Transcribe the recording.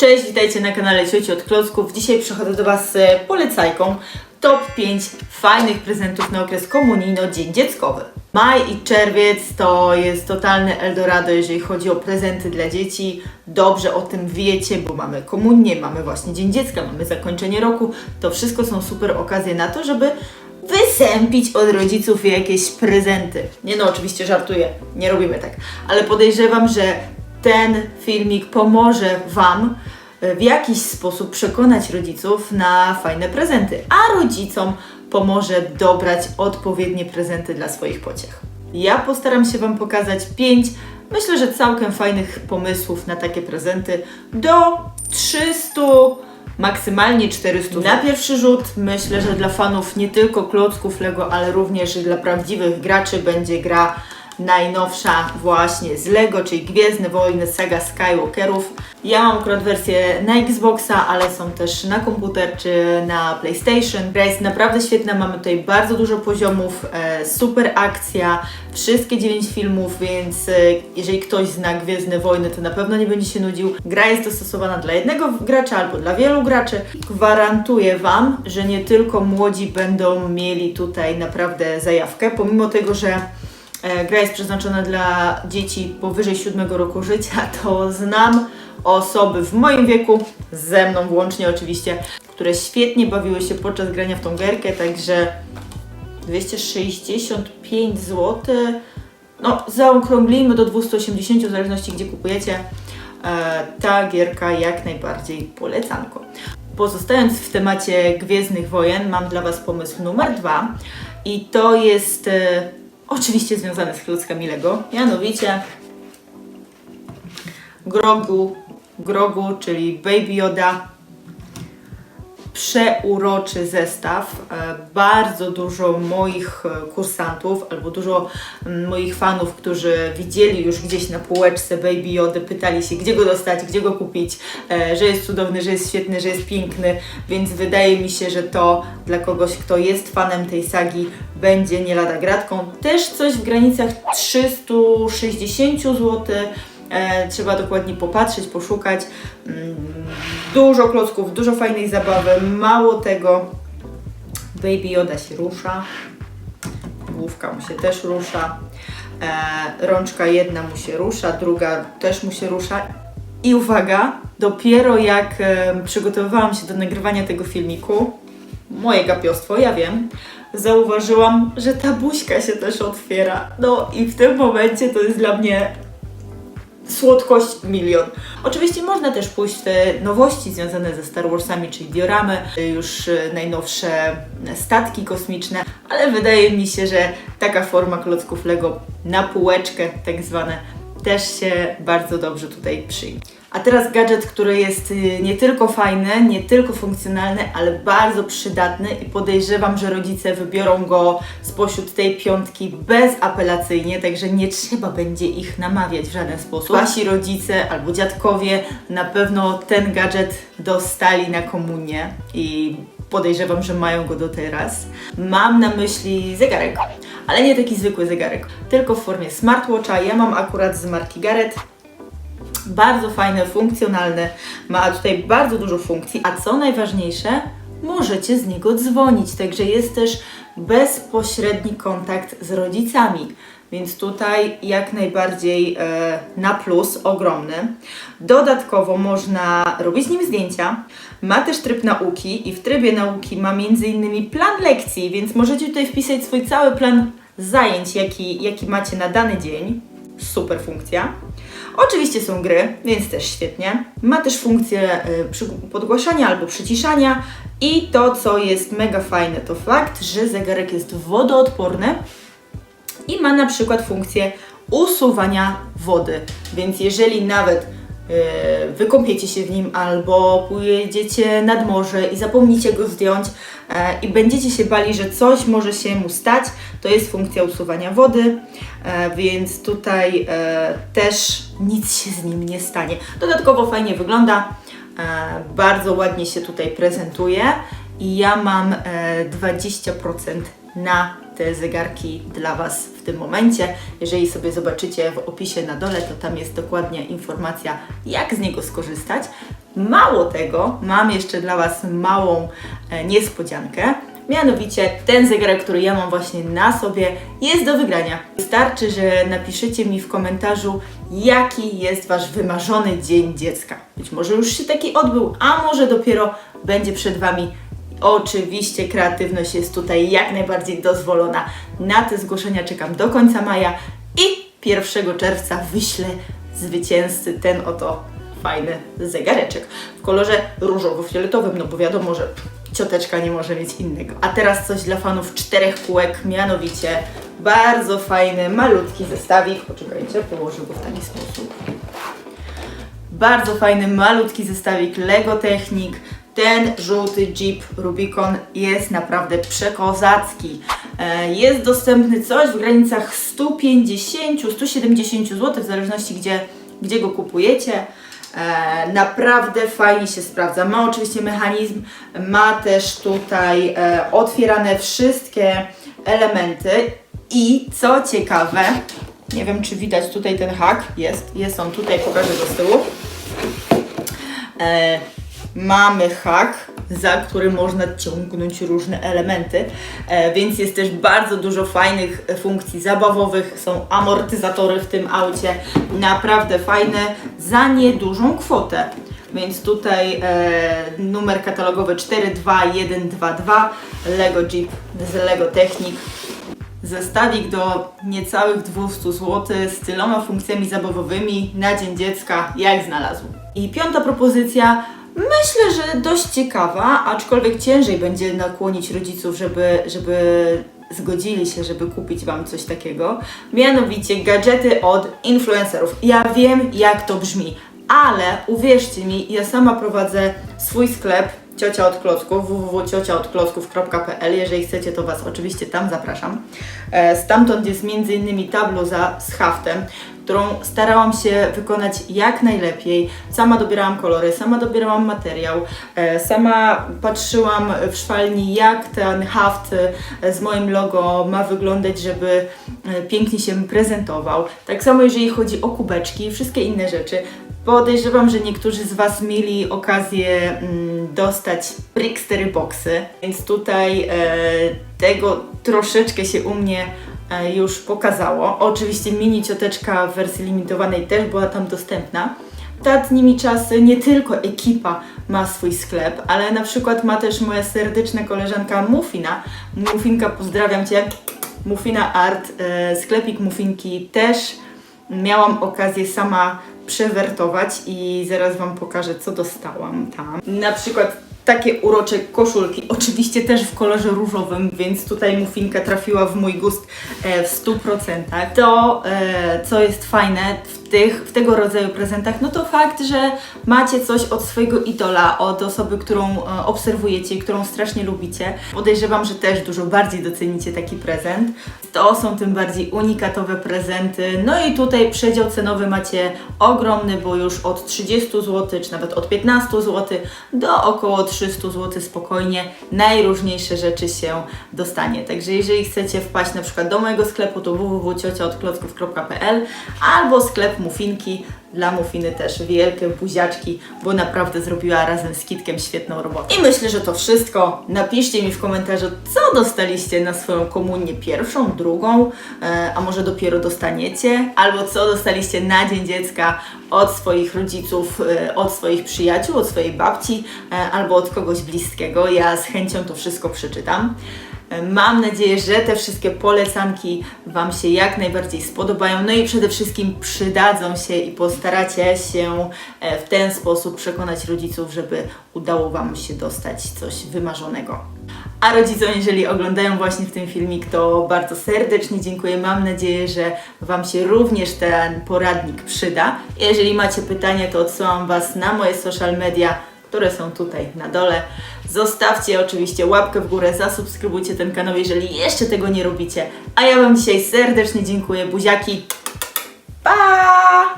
Cześć, witajcie na kanale Cioci od Klocków. Dzisiaj przychodzę do Was z polecajką top 5 fajnych prezentów na okres komunijno-dzień dzieckowy. Maj i czerwiec to jest totalne Eldorado, jeżeli chodzi o prezenty dla dzieci. Dobrze o tym wiecie, bo mamy komunię, mamy właśnie Dzień Dziecka, mamy zakończenie roku. To wszystko są super okazje na to, żeby wysępić od rodziców jakieś prezenty. Nie no, oczywiście żartuję, nie robimy tak, ale podejrzewam, że ten filmik pomoże Wam e, w jakiś sposób przekonać rodziców na fajne prezenty, a rodzicom pomoże dobrać odpowiednie prezenty dla swoich pociech. Ja postaram się Wam pokazać 5, myślę, że całkiem fajnych pomysłów na takie prezenty do 300 maksymalnie 400. Na pierwszy rzut myślę, że dla fanów nie tylko klocków Lego, ale również dla prawdziwych graczy będzie gra najnowsza właśnie z Lego, czyli Gwiezdne Wojny Saga Skywalkerów. Ja mam akurat wersję na Xboxa, ale są też na komputer czy na PlayStation. Gra jest naprawdę świetna, mamy tutaj bardzo dużo poziomów, e, super akcja, wszystkie 9 filmów, więc e, jeżeli ktoś zna Gwiezdne Wojny, to na pewno nie będzie się nudził. Gra jest dostosowana dla jednego gracza albo dla wielu graczy. Gwarantuję Wam, że nie tylko młodzi będą mieli tutaj naprawdę zajawkę, pomimo tego, że gra jest przeznaczona dla dzieci powyżej 7 roku życia, to znam osoby w moim wieku, ze mną włącznie oczywiście, które świetnie bawiły się podczas grania w tą gierkę, także 265 zł. No, zaokrąglimy do 280, w zależności gdzie kupujecie. E, ta gierka jak najbardziej polecanko. Pozostając w temacie Gwiezdnych Wojen, mam dla Was pomysł numer dwa i to jest e, oczywiście związane z klockami Lego, mianowicie Grogu, Grogu, czyli Baby Yoda. Przeuroczy zestaw. E, Bardzo dużo moich e, kursantów albo dużo moich fanów, którzy widzieli już gdzieś na półeczce Baby Jody, pytali się, gdzie go dostać, gdzie go kupić, e, że jest cudowny, że jest świetny, że jest piękny, więc wydaje mi się, że to dla kogoś, kto jest fanem tej sagi, będzie nie lada gratką. Też coś w granicach 360 zł. E, trzeba dokładnie popatrzeć, poszukać. Mm, Dużo klocków, dużo fajnej zabawy. Mało tego, Baby Yoda się rusza. Główka mu się też rusza. E, rączka jedna mu się rusza, druga też mu się rusza. I uwaga, dopiero jak e, przygotowywałam się do nagrywania tego filmiku, moje gapiostwo, ja wiem, zauważyłam, że ta buźka się też otwiera. No i w tym momencie to jest dla mnie słodkość milion. Oczywiście można też pójść w te nowości związane ze Star Warsami, czyli dioramy, już e, najnowsze statki kosmiczne, ale wydaje mi się, że taka forma klocków Lego na półeczkę tak zwane też się bardzo dobrze tutaj przyjmie. A teraz gadżet, który jest y, nie tylko fajny, nie tylko funkcjonalny, ale bardzo przydatny i podejrzewam, że rodzice wybiorą go spośród tej piątki bezapelacyjnie, także nie trzeba będzie ich namawiać w żaden sposób. Wasi rodzice albo dziadkowie na pewno ten gadżet dostali na komunię i podejrzewam, że mają go do teraz. Mam na myśli zegarek, ale nie taki zwykły zegarek, tylko w formie smartwatcha. Ja mam akurat z marki Garrett. Bardzo fajne, funkcjonalne, ma tutaj bardzo dużo funkcji, a co najważniejsze, możecie z niego dzwonić, także jest też bezpośredni kontakt z rodzicami. Więc tutaj jak najbardziej e, na plus, ogromny. Dodatkowo można robić nim zdjęcia. Ma też tryb nauki i w trybie nauki ma m.in. plan lekcji, więc możecie tutaj wpisać swój cały plan zajęć, jaki, jaki macie na dany dzień. Super funkcja. Oczywiście są gry, więc też świetnie. Ma też funkcję przy- podgłaszania albo przyciszania i to, co jest mega fajne, to fakt, że zegarek jest wodoodporny i ma na przykład funkcję usuwania wody. Więc jeżeli nawet wykąpiecie się w nim albo pojedziecie nad morze i zapomnicie go zdjąć e, i będziecie się bali, że coś może się mu stać, to jest funkcja usuwania wody, e, więc tutaj e, też nic się z nim nie stanie. Dodatkowo fajnie wygląda, e, bardzo ładnie się tutaj prezentuje i ja mam e, 20% na te zegarki dla Was w tym momencie. Jeżeli sobie zobaczycie w opisie na dole, to tam jest dokładnie informacja, jak z niego skorzystać. Mało tego, mam jeszcze dla Was małą e, niespodziankę. Mianowicie ten zegarek, który ja mam właśnie na sobie, jest do wygrania. Wystarczy, że napiszecie mi w komentarzu, jaki jest Wasz wymarzony dzień dziecka. Być może już się taki odbył, a może dopiero będzie przed Wami. Oczywiście kreatywność jest tutaj jak najbardziej dozwolona. Na te zgłoszenia czekam do końca maja i 1 czerwca wyślę zwycięzcy ten oto fajny zegareczek w kolorze różowo-fioletowym, no bo wiadomo, że cioteczka nie może mieć innego. A teraz coś dla fanów czterech kółek, mianowicie bardzo fajny, malutki zestawik. Poczekajcie, położę go w taki sposób. Bardzo fajny, malutki zestawik Lego Technik. Ten żółty Jeep Rubicon jest naprawdę przekozacki. E, Jest dostępny coś w granicach 150-170 zł, w zależności gdzie, gdzie go kupujecie. E, Naprawdę fajnie się sprawdza. Ma oczywiście mechanizm, ma też tutaj e, otwierane wszystkie elementy i co ciekawe, nie wiem czy widać tutaj ten hak, jest, jest on tutaj, pokażę go z tyłu. Mamy hak, za który można ciągnąć różne elementy, e, więc jest też bardzo dużo fajnych funkcji zabawowych. Są amortyzatory w tym aucie, naprawdę fajne, za niedużą kwotę. Więc tutaj e, numer katalogowy 42122 Lego Jeep z Lego Technik. Zestawik do niecałych 200 zł z tyloma funkcjami zabawowymi na Dzień Dziecka, jak znalazł. I piąta propozycja, myślę, że dość ciekawa, aczkolwiek ciężej będzie nakłonić rodziców, żeby, żeby zgodzili się, żeby kupić Wam coś takiego. Mianowicie gadżety od influencerów. Ja wiem, jak to brzmi, ale uwierzcie mi, ja sama prowadzę swój sklep Ciocia od Klocków, www.ciociaodklocków.pl Jeżeli chcecie, to Was oczywiście tam zapraszam. E, Stamtąd jest m.in. tabluza z haftem, którą starałam się wykonać jak najlepiej. Sama dobierałam kolory, sama dobierałam materiał, e, sama patrzyłam w szwalni, jak ten haft e, z moim logo ma wyglądać, żeby e, pięknie się prezentował. Tak samo jeżeli chodzi o kubeczki i wszystkie inne rzeczy. Podejrzewam, że niektórzy z Was mieli okazję mm, dostać Brickstery Boxy, więc tutaj e, tego troszeczkę się u mnie już pokazało. Oczywiście mini cioteczka w wersji limitowanej też była tam dostępna. Ostatnimi czasy nie tylko ekipa ma swój sklep, ale na przykład ma też moja serdeczna koleżanka Muffina. Muffinka, pozdrawiam Cię. Muffina Art, e, sklepik Muffinki też miałam okazję sama przewertować i zaraz Wam pokażę, co dostałam tam. Na przykład takie urocze koszulki, oczywiście też w kolorze różowym, więc tutaj muffinka trafiła w mój gust e, w 100%. To, e, co jest fajne w, tych, w tego rodzaju prezentach, no to fakt, że macie coś od swojego idola, od osoby, którą e, obserwujecie i którą strasznie lubicie. Podejrzewam, że też dużo bardziej docenicie taki prezent. To są tym bardziej unikatowe prezenty. No i tutaj przedział cenowy macie ogromny, bo już od 30 zł, czy nawet od 15 zł do około 300 zł spokojnie najróżniejsze rzeczy się dostanie. Także jeżeli chcecie wpaść na przykład do mojego sklepu, to www.ciociaodklocków.pl albo sklep Mufinki. Dla Mufiny też wielkie buziaczki, bo naprawdę zrobiła razem z Kitkiem świetną robotę. I myślę, że to wszystko. Napiszcie mi w komentarzu, co dostaliście na swoją komunię pierwszą, drugą, e, a może dopiero dostaniecie, albo co dostaliście na Dzień Dziecka od swoich rodziców, e, od swoich przyjaciół, od swojej babci, e, albo od kogoś bliskiego. Ja z chęcią to wszystko przeczytam. Mam nadzieję, że te wszystkie polecanki Wam się jak najbardziej spodobają, no i przede wszystkim przydadzą się i postaracie się e, w ten sposób przekonać rodziców, żeby udało Wam się dostać coś wymarzonego. A rodzicom, jeżeli oglądają właśnie w tym filmik, to bardzo serdecznie dziękuję. Mam nadzieję, że Wam się również ten poradnik przyda. Jeżeli macie pytania, to odsyłam Was na moje social media które są tutaj na dole. Zostawcie oczywiście łapkę w górę, zasubskrybujcie ten kanał, jeżeli jeszcze tego nie robicie. A ja Wam dzisiaj serdecznie dziękuję. Buziaki. Pa!